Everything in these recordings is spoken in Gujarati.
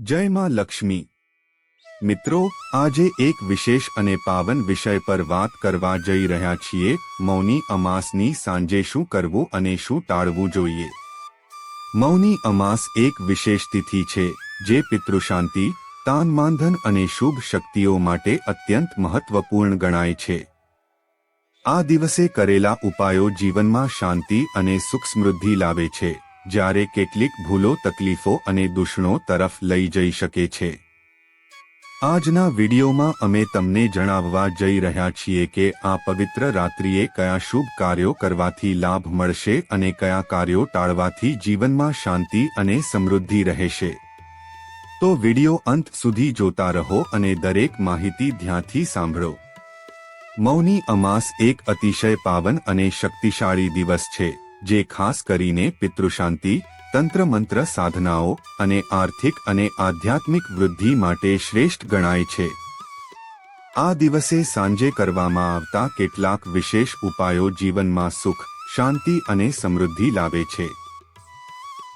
જય માં લક્ષ્મી. મિત્રો, આજે એક વિશેષ અને પાવન વિષય પર વાત કરવા જઈ રહ્યા છીએ, મૌની અમાસની સાંજે શું કરવું અને શું ટાળવું જોઈએ. મૌની અમાસ એક વિશેષ તિથિ છે, જે પિતૃશાંતિ, તાન માનધન અને શુભ શક્તિઓ માટે અત્યંત મહત્વપૂર્ણ ગણાય છે. આ દિવસે કરેલા ઉપાયો જીવનમાં શાંતિ અને સુખ સમૃદ્ધિ લાવે છે. જ્યારે કેટલીક ભૂલો, તકલીફો અને દુષણો તરફ લઈ જઈ શકે છે. આજના વિડીયોમાં અમે તમને જણાવવા જઈ રહ્યા છીએ કે આ પવિત્ર રાત્રિએ કયા શુભ કાર્યો કરવાથી લાભ મળશે અને કયા કાર્યો ટાળવાથી જીવનમાં શાંતિ અને સમૃદ્ધિ રહેશે. તો વીડિયો અંત સુધી જોતા રહો અને દરેક માહિતી ધ્યાનથી સાંભળો. મૌની અમાસ એક અતિશય પાવન અને શક્તિશાળી દિવસ છે. જે ખાસ કરીને પિતૃશાંતિ તંત્ર મંત્ર સાધનાઓ અને આર્થિક અને આધ્યાત્મિક વૃદ્ધિ માટે શ્રેષ્ઠ ગણાય છે. આ દિવસે સાંજે કરવામાં આવતા કેટલાક વિશેષ ઉપાયો જીવનમાં સુખ, શાંતિ અને સમૃદ્ધિ લાવે છે.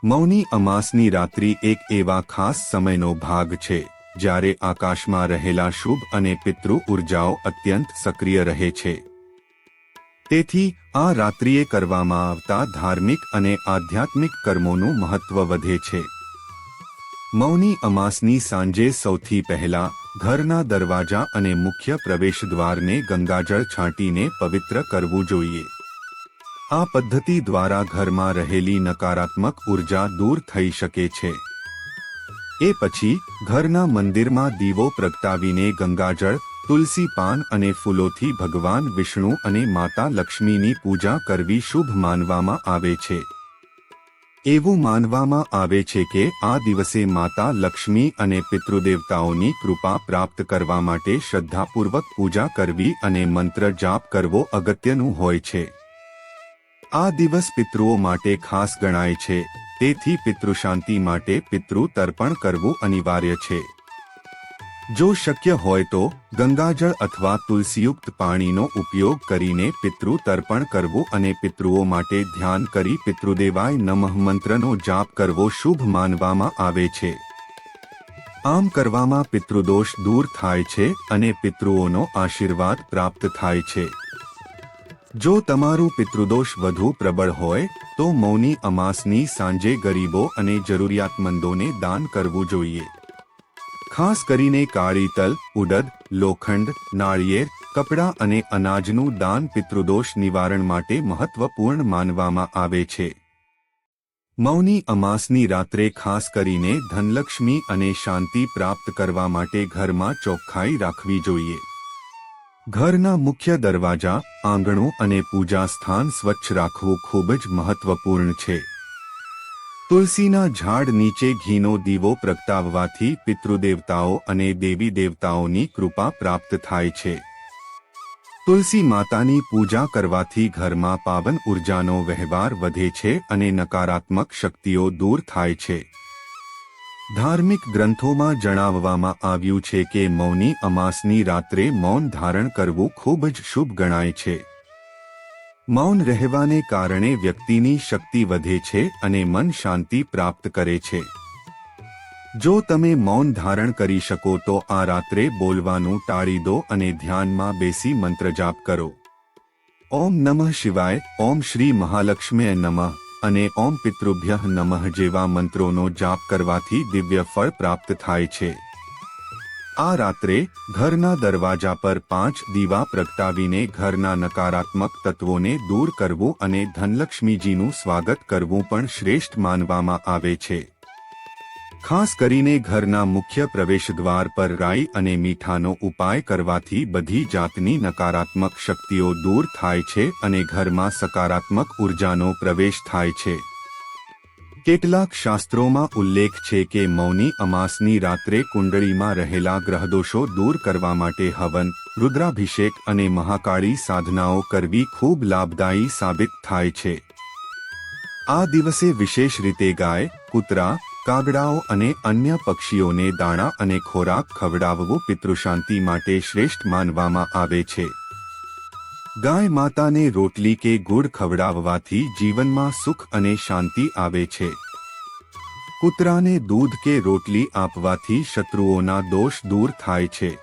મૌની અમાસની રાત્રિ એક એવા ખાસ સમયનો ભાગ છે, જ્યારે આકાશમાં રહેલા શુભ અને પિતૃ ઉર્જાઓ અત્યંત સક્રિય રહે છે. તેથી આ રાત્રિએ કરવામાં આવતા ધાર્મિક અને આધ્યાત્મિક કર્મોનું મહત્વ વધે છે. મૌની અમાસની સાંજે સૌથી પહેલા ઘરના દરવાજા અને મુખ્ય પ્રવેશદ્વારને ગંગાજળ છાંટીને પવિત્ર કરવું જોઈએ. આ પદ્ધતિ દ્વારા ઘરમાં રહેલી નકારાત્મક ઊર્જા દૂર થઈ શકે છે. એ પછી ઘરના મંદિરમાં દીવો પ્રગટાવીને ગંગાજળ તુલસી પાન અને ફૂલોથી ભગવાન વિષ્ણુ અને માતા લક્ષ્મીની પૂજા કરવી શુભ માનવામાં આવે છે. એવું માનવામાં આવે છે કે આ દિવસે માતા લક્ષ્મી અને પિતૃદેવતાઓની કૃપા પ્રાપ્ત કરવા માટે શ્રદ્ધાપૂર્વક પૂજા કરવી અને મંત્ર જાપ કરવો અગત્યનું હોય છે. આ દિવસ પિતૃઓ માટે ખાસ ગણાય છે, તેથી પિતૃશાંતિ માટે પિતૃ તર્પણ કરવું અનિવાર્ય છે. જો શક્ય હોય તો ગંગાજળ અથવા તુલસીયુક્ત પાણીનો ઉપયોગ કરીને પિતૃ તર્પણ કરવું અને પિતૃઓ માટે ધ્યાન કરી પિતૃદેવાય નમઃ મંત્રનો જાપ કરવો શુભ માનવામાં આવે છે. આમ કરવામાં પિતૃદોષ દૂર થાય છે અને પિતૃઓનો આશીર્વાદ પ્રાપ્ત થાય છે. જો તમારું પિતૃદોષ વધુ પ્રબળ હોય, તો મૌની અમાસની સાંજે ગરીબો અને જરૂરિયાતમંદોને દાન કરવું જોઈએ. ખાસ કરીને કાળી તલ, ઉડદ, લોખંડ, નાળિયેર, કપડાં અને અનાજનું દાન પિતૃદોષ નિવારણ માટે મહત્વપૂર્ણ માનવામાં આવે છે. મૌની અમાસની રાત્રે ખાસ કરીને ધનલક્ષ્મી અને શાંતિ પ્રાપ્ત કરવા માટે ઘરમાં ચોખ્ખાઈ રાખવી જોઈએ. ઘરના મુખ્ય દરવાજા, આંગણું અને પૂજા સ્થાન સ્વચ્છ રાખવું ખૂબ જ મહત્વપૂર્ણ છે. તુલસીના ઝાડ નીચે ઘીનો દીવો પ્રગટાવવાથી પિતૃદેવતાઓ અને દેવી દેવતાઓની કૃપા પ્રાપ્ત થાય છે. તુલસી માતાની પૂજા કરવાથી ઘરમાં પાવન ઉર્જાનો વહેવાર વધે છે અને નકારાત્મક શક્તિઓ દૂર થાય છે. ધાર્મિક ગ્રંથોમાં જણાવવામાં આવ્યું છે કે મૌની અમાસની રાત્રે મૌન ધારણ કરવું ખૂબ જ શુભ ગણાય છે. મૌન રહેવાને કારણે વ્યક્તિની શક્તિ વધે છે અને મન શાંતિ પ્રાપ્ત કરે છે. જો તમે મૌન ધારણ કરી શકો તો આ રાત્રે બોલવાનું ટાળી દો અને ધ્યાનમાં બેસી મંત્ર જાપ કરો. ઓમ નમઃ શિવાય, ઓમ શ્રી મહાલક્ષ્મી નમઃ અને ઓમ પિતૃભ્ય નમઃ જેવા મંત્રોનો જાપ કરવાથી દિવ્ય ફળ પ્રાપ્ત થાય છે. આ રાત્રે ઘરના દરવાજા પર પાંચ દીવા પ્રગટાવીને ઘરના નકારાત્મક તત્વોને દૂર કરવું અને ધનલક્ષ્મીજીનું સ્વાગત કરવું પણ શ્રેષ્ઠ માનવામાં આવે છે. ખાસ કરીને ઘરના મુખ્ય પ્રવેશદ્વાર પર રાઈ અને મીઠાનો ઉપાય કરવાથી બધી જાતની નકારાત્મક શક્તિઓ દૂર થાય છે અને ઘરમાં સકારાત્મક ઉર્જાનો પ્રવેશ થાય છે. કેટલાક શાસ્ત્રોમાં ઉલ્લેખ છે કે મૌની અમાસની રાત્રે કુંડળીમાં રહેલા ગ્રહદોષો દૂર કરવા માટે હવન, રુદ્રાભિષેક અને મહાકાળી સાધનાઓ કરવી ખૂબ લાભદાયી સાબિત થાય છે. આ દિવસે વિશેષ રીતે ગાય, કૂતરા, કાગડાઓ અને અન્ય પક્ષીઓને દાણા અને ખોરાક ખવડાવવું પિતૃશાંતિ માટે શ્રેષ્ઠ માનવામાં આવે છે. ગાય માતાને રોટલી કે ગુડ ખવડાવવાથી જીવનમાં સુખ અને શાંતિ આવે છે. કૂતરાને દૂધ કે રોટલી આપવાથી શત્રુઓના દોષ દૂર થાય છે.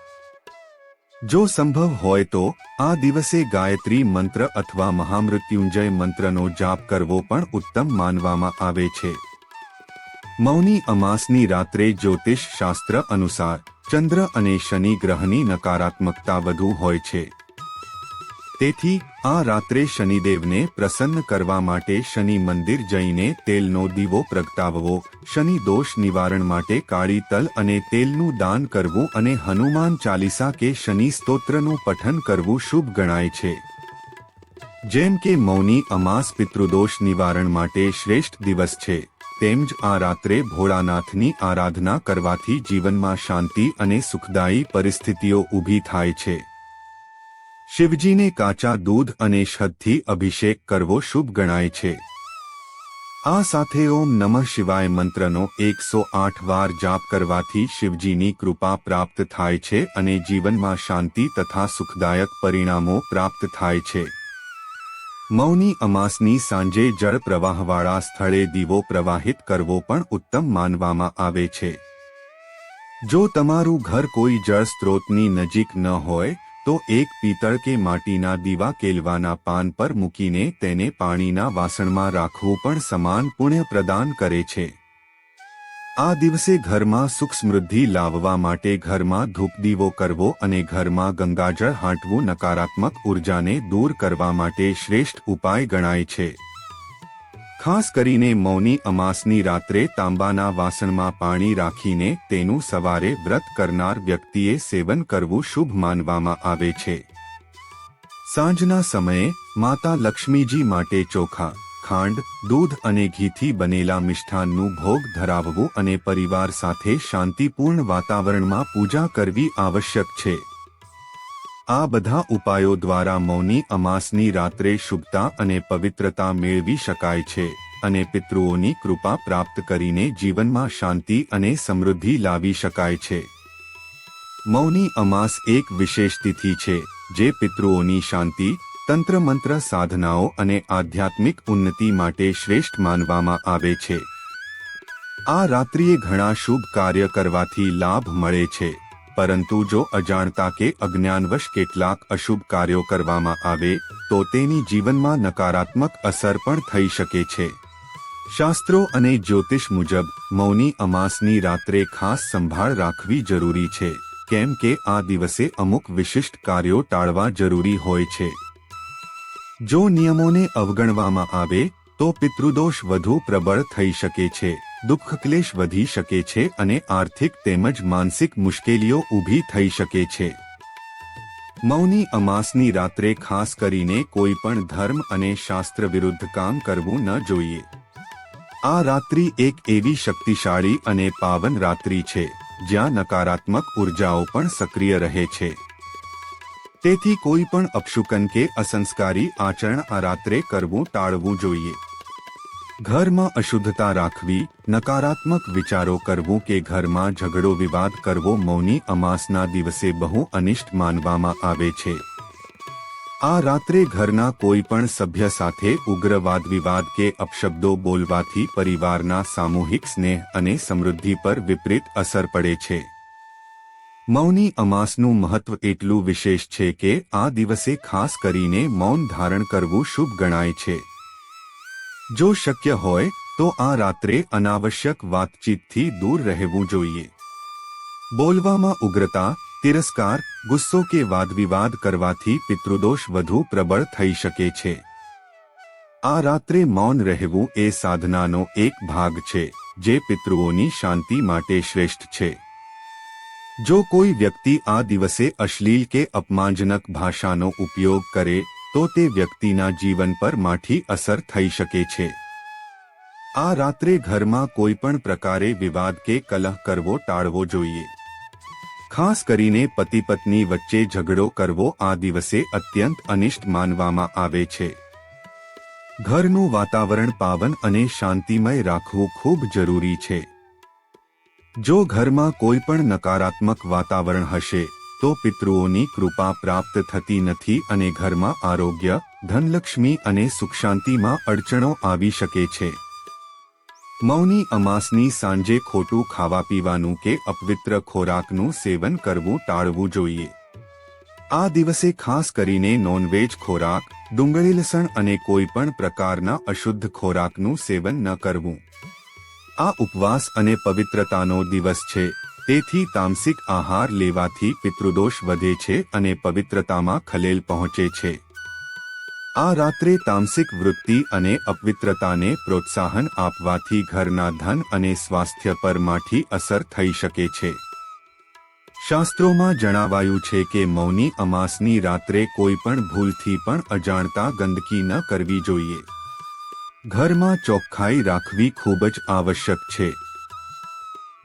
જો સંભવ હોય તો, આ દિવસે ગાયત્રી મંત્ર અથવા મહામૃત્યુંજય મંત્રનો જાપ કરવો પણ ઉત્તમ માનવામાં આવે છે. મૌની અમાસની રાત્રે જ્યોતિષ શાસ્ત્ર અનુસાર ચંદ્ર અને શનિ ગ્રહની નકારાત્મકતા વધુ હોય છે. તેથી, આ રાત્રે શનિદેવને પ્રસન્ન કરવા માટે શનિ મંદિર જઈને તેલનો દીવો પ્રગટાવવો. શનિ દોષ નિવારણ માટે કાળી તલ અને તેલનું દાન કરવું અને હનુમાન ચાલીસા કે શનિ સ્તોત્રનું પઠન કરવું શુભ ગણાય છે. જેમ કે મૌની અમાસ પિતૃદોષ નિવારણ માટે શ્રેષ્ઠ દિવસ છે. તેમ જ આ રાત્રે ભોળાનાથની આરાધના કરવાથી જીવનમાં શાંતિ અને સુખદાયી પરિસ્થિતિઓ ઊભી થાય છે. શિવજીને કાચા દૂધ અને શદથી અભિષેક કરવો શુભ ગણાય છે. આ સાથે ઓમ નમઃ શિવાય મંત્રનો એકસો આઠ વાર જાપ કરવાથી શિવજીની કૃપા પ્રાપ્ત થાય છે અને જીવનમાં શાંતિ તથા સુખદાયક પરિણામો પ્રાપ્ત થાય છે. મૌની અમાસની સાંજે જળ પ્રવાહવાળા સ્થળે દીવો પ્રવાહિત કરવો પણ ઉત્તમ માનવામાં આવે છે. જો તમારું ઘર કોઈ જળ સ્ત્રોતની નજીક ન હોય તો એક પિત્તળ કે માટીના દીવા કેલવાના પાન પર મૂકીને તેને પાણીના વાસણમાં રાખવું પણ સમાન પુણ્ય પ્રદાન કરે છે. આ દિવસે ઘરમાં સુખ સમૃદ્ધિ લાવવા માટે ઘરમાં ધૂપ દીવો કરવો અને ઘરમાં ગંગાજળ હાંટવું નકારાત્મક ઉર્જાને દૂર કરવા માટે શ્રેષ્ઠ ઉપાય ગણાય છે. ખાસ કરીને મૌની અમાસની રાત્રે તાંબાના વાસણમાં પાણી રાખીને તેનું સવારે વ્રત કરનાર વ્યક્તિએ સેવન કરવું શુભ માનવામાં આવે છે. સાંજના સમયે માતા લક્ષ્મીજી માટે ચોખા, ખાંડ, દૂધ અને ઘીથી બનેલા મિષ્ઠાનનું ભોગ ધરાવવું અને પરિવાર સાથે શાંતિપૂર્ણ વાતાવરણમાં પૂજા કરવી આવશ્યક છે. આ બધા ઉપાયો દ્વારા મૌની અમાસની રાત્રે શુભતા અને પવિત્રતા મેળવી શકાય છે અને પિતૃઓની કૃપા પ્રાપ્ત કરીને જીવનમાં શાંતિ અને સમૃદ્ધિ લાવી શકાય છે. મૌની અમાસ એક વિશેષ તિથિ છે, જે પિતૃઓની શાંતિ તંત્ર મંત્ર સાધનાઓ અને આધ્યાત્મિક ઉન્નતિ માટે શ્રેષ્ઠ માનવામાં આવે છે. આ રાત્રિએ ઘણા શુભ કાર્ય કરવાથી લાભ મળે છે. પરંતુ જો અજાણતા કે અજ્ઞાનવશ કેટલાક અશુભ કાર્યો કરવામાં આવે, તો તેની જીવનમાં નકારાત્મક અસર પણ થઈ શકે છે. શાસ્ત્રો અને જ્યોતિષ મુજબ, મૌની અમાસની રાત્રે ખાસ સંભાળ રાખવી જરૂરી છે, કેમ કે આ દિવસે અમુક વિશિષ્ટ કાર્યો ટાળવા જરૂરી હોય છે. જો નિયમોને અવગણવામાં આવે, તો પિતૃદોષ વધુ પ્રબળ થઈ શકે છે. દુઃખ ક્લેશ વધી શકે છે અને આર્થિક તેમજ માનસિક મુશ્કેલીઓ ઊભી થઈ શકે છે. મૌની અમાસની રાત્રે ખાસ કરીને કોઈ પણ ધર્મ અને શાસ્ત્ર વિરુદ્ધ કામ કરવું ન જોઈએ. આ રાત્રિ એક એવી શક્તિશાળી અને પાવન રાત્રિ છે, જ્યાં નકારાત્મક ઉર્જાઓ પણ સક્રિય રહે છે. તેથી કોઈ પણ અપશુકન કે અસંસ્કારી આચરણ આ રાત્રે કરવું ટાળવું જોઈએ. ઘરમાં અશુદ્ધતા રાખવી, નકારાત્મક વિચારો કરવું કે ઘરમાં ઝઘડો વિવાદ કરવો મૌની અમાસના દિવસે બહુ અનિષ્ટ માનવામાં આવે છે. આ રાત્રે ઘરના કોઈ પણ સભ્ય સાથે ઉગ્રવાદ વિવાદ કે અપશબ્દો બોલવાથી પરિવારના સામૂહિક સ્નેહ અને સમૃદ્ધિ પર વિપરીત અસર પડે છે. મૌની અમાસનું મહત્વ એટલું વિશેષ છે કે આ દિવસે ખાસ કરીને મૌન ધારણ કરવું શુભ ગણાય છે. જો શક્ય હોય, તો આ રાત્રે અનાવશ્યક વાતચીતથી દૂર રહેવું જોઈએ. બોલવામાં ઉગ્રતા, તિરસ્કાર, ગુસ્સો કે વાદવિવાદ કરવાથી પિતૃદોષ વધુ પ્રબળ થઈ શકે છે. આ રાત્રે મૌન રહેવું એ સાધનાનો એક ભાગ છે, જે પિતૃઓની શાંતિ માટે શ્રેષ્ઠ છે. જો કોઈ વ્યક્તિ આ દિવસે અશ્લીલ કે અપમાનજનક ભાષાનો ઉપયોગ કરે તો તે વ્યક્તિના જીવન પર માઠી અસર થઈ શકે છે. આ રાત્રે ઘરમાં કોઈ પણ પ્રકારે વિવાદ કે કલહ કરવો ટાળવો જોઈએ. ખાસ કરીને પતિ પત્ની વચ્ચે ઝઘડો કરવો આ દિવસે અત્યંત અનિષ્ટ માનવામાં આવે છે. ઘરનું વાતાવરણ પાવન અને શાંતિમય રાખવું ખૂબ જરૂરી છે. જો ઘરમાં કોઈ પણ નકારાત્મક વાતાવરણ હશે તો પિતૃઓની કૃપા પ્રાપ્ત થતી નથી અને ઘરમાં આરોગ્ય, ધનલક્ષ્મી અને સુખ શાંતિમાં અડચણો આવી શકે છે. મૌની અમાસની સાંજે ખોટું ખાવા પીવાનું કે અપવિત્ર ખોરાકનું સેવન કરવું ટાળવું જોઈએ. આ દિવસે ખાસ કરીને નોનવેજ ખોરાક, ડુંગળી લસણ અને કોઈ પણ પ્રકારના અશુદ્ધ ખોરાકનું સેવન ન કરવું. આ ઉપવાસ અને પવિત્રતાનો દિવસ છે. તેથી તામસિક આહાર લેવાથી પિતૃદોષ વધે છે અને પવિત્રતામાં ખલેલ પહોંચે છે. આ રાત્રે તામસિક વૃત્તિ અને અપવિત્રતાને પ્રોત્સાહન આપવાથી ઘરના ધન અને સ્વાસ્થ્ય પર માઠી અસર થઈ શકે છે. શાસ્ત્રોમાં જણાવાયું છે કે મૌની અમાસની રાત્રે કોઈ પણ ભૂલથી પણ અજાણતા ગંદકી ન કરવી જોઈએ. ઘરમાં ચોખ્ખાઈ રાખવી ખૂબ જ આવશ્યક છે.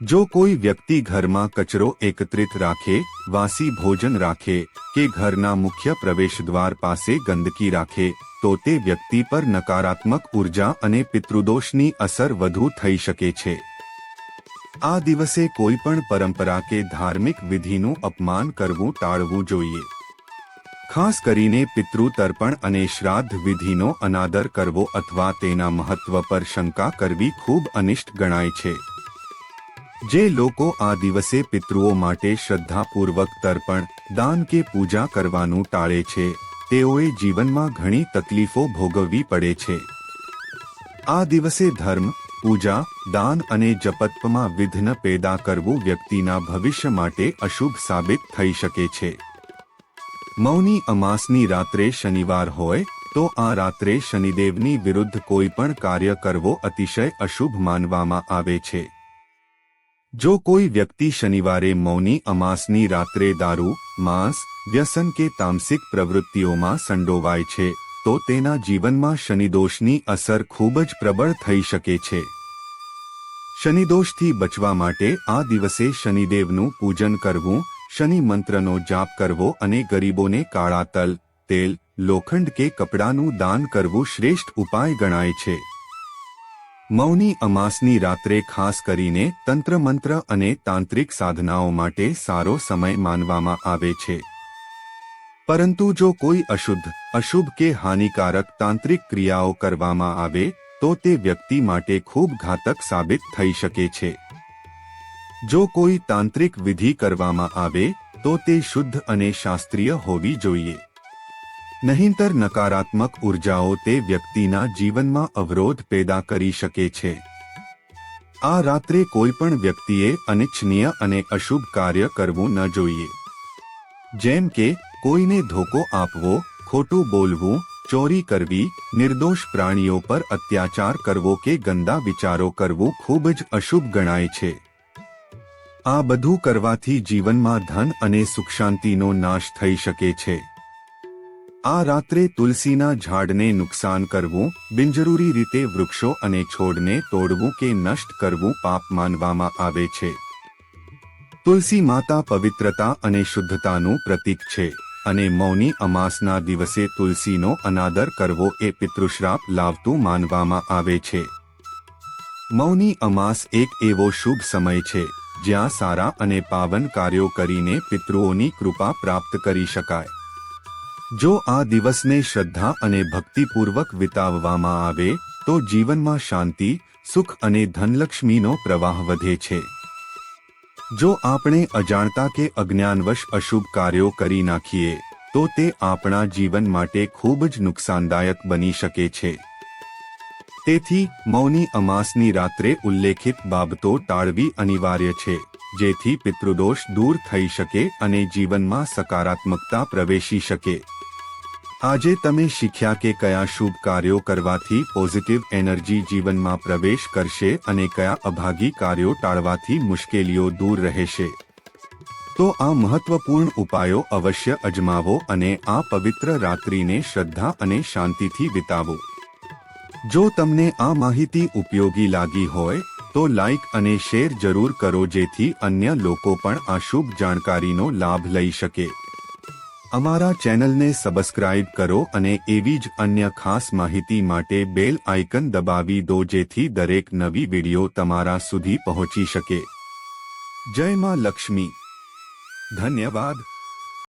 જો કોઈ વ્યક્તિ ઘરમાં કચરો એકત્રિત રાખે, વાસી ભોજન રાખે કે ઘરના મુખ્ય પ્રવેશદ્વાર પાસે ગંદકી રાખે, તો તે વ્યક્તિ પર નકારાત્મક ઊર્જા અને પિતૃદોષની અસર વધુ થઈ શકે છે. આ દિવસે કોઈ પણ પરંપરા કે ધાર્મિક વિધિનું અપમાન કરવું ટાળવું જોઈએ. ખાસ કરીને પિતૃ તર્પણ અને શ્રાદ્ધ વિધિનો અનાદર કરવો અથવા તેના મહત્વ પર શંકા કરવી ખૂબ અનિષ્ટ ગણાય છે. જે લોકો આ દિવસે પિતૃઓ માટે શ્રદ્ધાપૂર્વક તર્પણ, દાન કે પૂજા કરવાનું ટાળે છે, તેઓએ જીવનમાં ઘણી તકલીફો ભોગવવી પડે છે. આ દિવસે ધર્મ, પૂજા, દાન અને જપત્વમાં વિઘ્ન પેદા કરવું વ્યક્તિના ભવિષ્ય માટે અશુભ સાબિત થઈ શકે છે. મૌની અમાસની રાત્રે શનિવાર હોય, તો આ રાત્રે શનિદેવની વિરુદ્ધ કોઈ પણ કાર્ય કરવો અતિશય અશુભ માનવામાં આવે છે. જો કોઈ વ્યક્તિ શનિવારે મૌની અમાસની રાત્રે દારૂ, માંસ, વ્યસન કે તામસિક પ્રવૃત્તિઓમાં સંડોવાય છે, તો તેના જીવનમાં શનિદોષની અસર ખૂબ જ પ્રબળ થઈ શકે છે. શનિદોષથી બચવા માટે આ દિવસે શનિદેવનું પૂજન કરવું, શનિ મંત્રનો જાપ કરવો અને ગરીબોને કાળા તલ, તેલ, લોખંડ કે કપડાનું દાન કરવું શ્રેષ્ઠ ઉપાય ગણાય છે. મૌની અમાસની રાત્રે ખાસ કરીને તંત્ર મંત્ર અને તાંત્રિક સાધનાઓ માટે સારો સમય માનવામાં આવે છે. પરંતુ જો કોઈ અશુદ્ધ, અશુભ કે હાનિકારક તાંત્રિક ક્રિયાઓ કરવામાં આવે, તો તે વ્યક્તિ માટે ખૂબ ઘાતક સાબિત થઈ શકે છે. જો કોઈ તાંત્રિક વિધિ કરવામાં આવે, તો તે શુદ્ધ અને શાસ્ત્રીય હોવી જોઈએ. નહીંતર નકારાત્મક ઉર્જાઓ તે વ્યક્તિના જીવનમાં અવરોધ પેદા કરી શકે છે. આ રાત્રે કોઈ પણ વ્યક્તિએ અનિચ્છનીય અને અશુભ કાર્ય કરવું ન જોઈએ. જેમ કે, કોઈને ધોકો આપવો, ખોટું બોલવું, ચોરી કરવી, નિર્દોષ પ્રાણીઓ પર અત્યાચાર કરવો કે ગંદા વિચારો કરવું ખૂબ જ અશુભ ગણાય છે. આ બધું કરવાથી જીવનમાં ધન અને સુખ શાંતિનો નાશ થઈ શકે છે. આ રાત્રે તુલસીના ઝાડને નુકસાન કરવું, બિનજરૂરી રીતે વૃક્ષો અને છોડને તોડવું કે નષ્ટ કરવું પાપ માનવામાં આવે છે. તુલસી માતા પવિત્રતા અને શુદ્ધતાનું પ્રતીક છે અને મૌની અમાસના દિવસે તુલસીનો અનાદર કરવો એ પિતૃશ્રાપ લાવતું માનવામાં આવે છે. મૌની અમાસ એક એવો શુભ સમય છે, જ્યાં સારા અને પાવન કાર્યો કરીને પિતૃઓની કૃપા પ્રાપ્ત કરી શકાય. જો આ દિવસને શ્રદ્ધા અને ભક્તિપૂર્વક વિતાવવામાં આવે, તો જીવનમાં શાંતિ, સુખ અને ધનલક્ષ્મીનો પ્રવાહ વધે છે. જો આપણે અજાણતા કે અજ્ઞાનવશ અશુભ કાર્યો કરી નાખીએ, તો તે આપણા જીવન માટે ખૂબ જ નુકસાનદાયક બની શકે છે. તેથી, મૌની અમાસની રાત્રે ઉલ્લેખિત બાબતો ટાળવી અનિવાર્ય છે, જેથી પિતૃદોષ દૂર થઈ શકે અને જીવનમાં સકારાત્મકતા પ્રવેશી શકે. આજે તમે શીખ્યા કે કયા શુભ કાર્યો કરવાથી પોઝિટિવ એનર્જી જીવનમાં પ્રવેશ કરશે અને કયા અભાગી કાર્યો ટાળવાથી મુશ્કેલીઓ દૂર રહેશે. તો આ મહત્વપૂર્ણ ઉપાયો અવશ્ય અજમાવો અને આ પવિત્ર રાત્રિને શ્રદ્ધા અને શાંતિથી વિતાવો. જો તમને આ માહિતી ઉપયોગી લાગી હોય, તો લાઇક અને શેર જરૂર કરો જેથી અન્ય લોકો પણ આ શુભ જાણકારીનો લાભ લઈ શકે. અમારા ચેનલને સબસ્ક્રાઇબ કરો અને એવી જ અન્ય ખાસ માહિતી માટે બેલ આઇકન દબાવી દો જેથી દરેક નવી વિડિયો તમારા સુધી પહોંચી શકે. જય માં લક્ષ્મી. ધન્યવાદ.